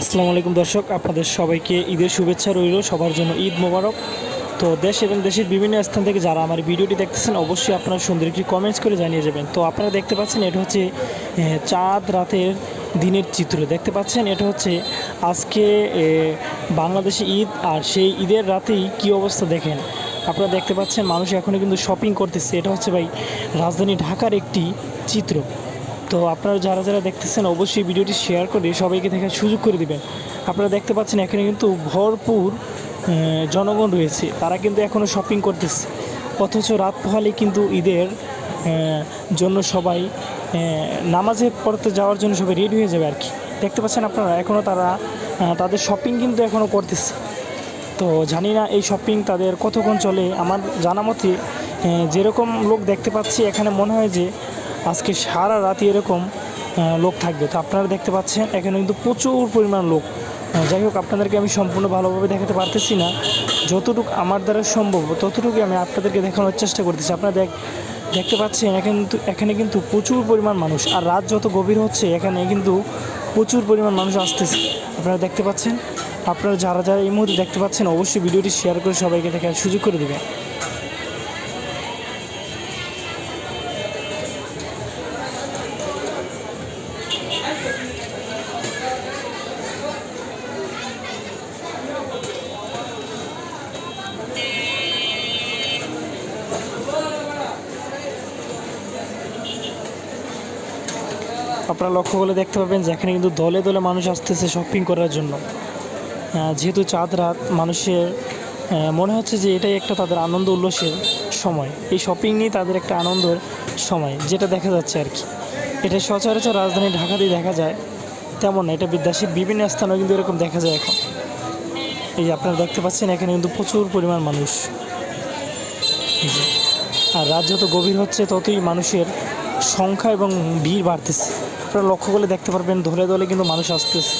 আসসালামু আলাইকুম দর্শক, আপনাদের সবাইকে ঈদের শুভেচ্ছা রইল, সবার জন্য ঈদ মোবারক। তো দেশ এবং দেশের বিভিন্ন স্থান থেকে যারা আমার ভিডিওটি দেখতেছেন, অবশ্যই আপনারা সুন্দর একটি কমেন্টস করে জানিয়ে যাবেন। তো আপনারা দেখতে পাচ্ছেন, এটা হচ্ছে চাঁদ রাতের দিনের চিত্র। দেখতে পাচ্ছেন, এটা হচ্ছে আজকে বাংলাদেশে ঈদ, আর সেই ঈদের রাতেই কি অবস্থা দেখেন। আপনারা দেখতে পাচ্ছেন, মানুষ এখনও কিন্তু শপিং করতেছে। এটা হচ্ছে ভাই, রাজধানী ঢাকার একটি চিত্র। তো আপনারা যারা যারা দেখতেছেন, অবশ্যই ভিডিওটি শেয়ার করে সবাইকে দেখার সুযোগ করে দিবেন। আপনারা দেখতে পাচ্ছেন, এখানে কিন্তু ভরপুর জনগণ রয়েছে। তারা কিন্তু এখনও শপিং করতেছে। অথচ রাত পোহালে কিন্তু ঈদের জন্য সবাই নামাজে পড়তে যাওয়ার জন্য সবাই রেডি হয়ে যাবে আর কি দেখতে পাচ্ছেন আপনারা এখনও তারা তাদের শপিং কিন্তু এখনও করতেছে। তো জানি না এই শপিং তাদের কতক্ষণ চলে। আমার জানা মতে যেরকম লোক দেখতে পাচ্ছি, এখানে মনে হয় যে আজকে সারা রাতি এরকম লোক থাকবে। তো আপনারা দেখতে পাচ্ছেন, এখানে কিন্তু প্রচুর পরিমাণ লোক। যাই হোক, আপনাদেরকে আমি সম্পূর্ণ ভালোভাবে দেখাতে পারতেছি না। যতটুকু আমার দ্বারা সম্ভব ততটুকু আমি আপনাদেরকে দেখানোর চেষ্টা করতেছি। আপনারা দেখ, দেখতে পাচ্ছেন, এখানে কিন্তু এখানে কিন্তু প্রচুর পরিমাণ মানুষ। আর রাত যত গভীর হচ্ছে, এখানে কিন্তু প্রচুর পরিমাণ মানুষ আসতেছে। আপনারা দেখতে পাচ্ছেন, আপনারা যারা যারা এই মুহূর্তে দেখতে পাচ্ছেন, অবশ্যই ভিডিওটি শেয়ার করে সবাইকে দেখার সুযোগ করে দেবেন। আপনারা লক্ষ্য করলে দেখতে পাবেন যে এখানে কিন্তু দলে দলে মানুষ আসতেছে শপিং করার জন্য। যেহেতু চাঁদ রাত, মানুষের মনে হচ্ছে যে এটাই একটা তাদের আনন্দ উল্লাসের সময়। এই শপিং নিয়ে তাদের একটা আনন্দের সময়, যেটা দেখা যাচ্ছে আর কি। এটা সচরাচর রাজধানী ঢাকাতেই দেখা যায়। তেমন এটা দেশের বিভিন্ন স্থানেও কিন্তু এরকম দেখা যায় এখন। এই আপনারা দেখতে পাচ্ছেন, এখানে কিন্তু প্রচুর পরিমাণ মানুষ। আর রাত যত গভীর হচ্ছে, ততই মানুষের সংখ্যা এবং ভিড় বাড়তেছে। আপনারা লক্ষ্য করলে দেখতে পারবেন, ধরে ধরে কিন্তু মানুষ আসতেছে।